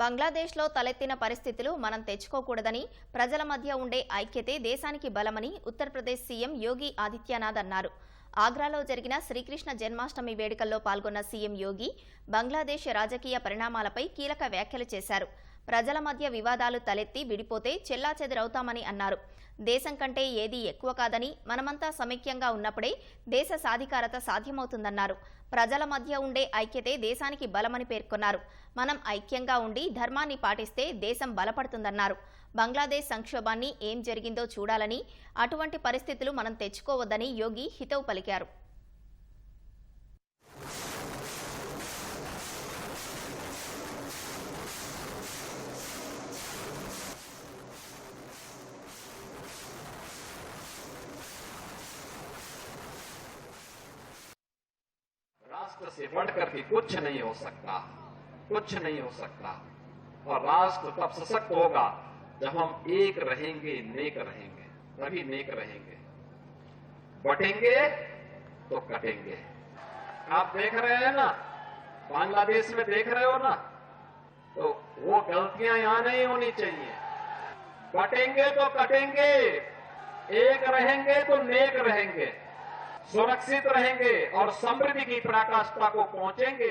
బంగ్లాదేశ్లో తలెత్తిన పరిస్థితులు మనం తెచ్చుకోకూడదని ప్రజల మధ్య ఉండే ఐక్యతే దేశానికి బలమని ఉత్తరప్రదేశ్ సీఎం యోగి ఆదిత్యనాథ్ అన్నారు. ఆగ్రాలో జరిగిన శ్రీకృష్ణ జన్మాష్టమి వేడుకల్లో పాల్గొన్న సీఎం యోగి బంగ్లాదేశ్ రాజకీయ పరిణామాలపై కీలక వ్యాఖ్యలు చేశారు. ప్రజల మధ్య వివాదాలు తలెత్తి విడిపోతే చెల్లాచెదరవుతామని అన్నారు. దేశం కంటే ఏదీ ఎక్కువ కాదని మనమంతా సమైక్యంగా ఉన్నప్పుడే దేశ సాధికారత సాధ్యమవుతుందన్నారు. ప్రజల మధ్య ఉండే ఐక్యతే దేశానికి బలమని పేర్కొన్నారు. మనం ఐక్యంగా ఉండి ధర్మాన్ని పాటిస్తే దేశం బలపడుతుందన్నారు. బంగ్లాదేశ్ సంక్షోభాన్ని ఏం జరిగిందో చూడాలని అటువంటి పరిస్థితులు మనం తెచ్చుకోవద్దని యోగి హితవు పలికారు. राष्ट्र से बढ़कर के कुछ नहीं हो सकता, कुछ नहीं हो सकता। और राष्ट्र तब सशक्त होगा जब हम एक रहेंगे, नेक रहेंगे, तभी नेक रहेंगे। बटेंगे तो कटेंगे। आप देख रहे हैं ना, बांग्लादेश में देख रहे हो ना तो वो गलतियाँ यहाँ नहीं होनी चाहिए। बटेंगे तो कटेंगे, एक रहेंगे तो नेक रहेंगे। सुरक्षित रहेंगे और समृद्धि की पराकाष्ठा को पहुँचेंगे।